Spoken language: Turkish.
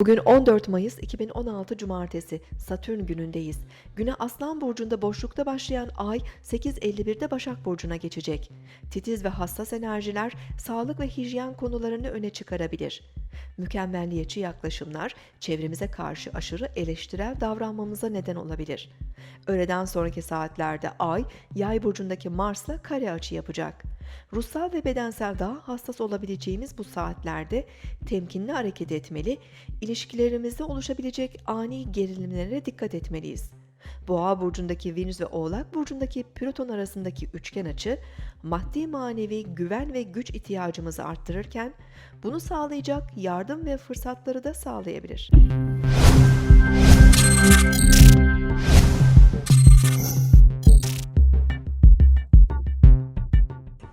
Bugün 14 Mayıs 2016 Cumartesi Satürn günündeyiz. Güne Aslan Burcu'nda boşlukta başlayan ay 8.51'de Başak Burcu'na geçecek. Titiz ve hassas enerjiler sağlık ve hijyen konularını öne çıkarabilir. Mükemmelliyetçi yaklaşımlar çevremize karşı aşırı eleştirel davranmamıza neden olabilir. Öğleden sonraki saatlerde ay yay burcundaki Mars'la kare açı yapacak. Ruhsal ve bedensel daha hassas olabileceğimiz bu saatlerde temkinli hareket etmeli, ilişkilerimizde oluşabilecek ani gerilimlere dikkat etmeliyiz. Boğa burcundaki Venüs ve Oğlak burcundaki Plüton arasındaki üçgen açı maddi manevi güven ve güç ihtiyacımızı arttırırken bunu sağlayacak yardım ve fırsatları da sağlayabilir.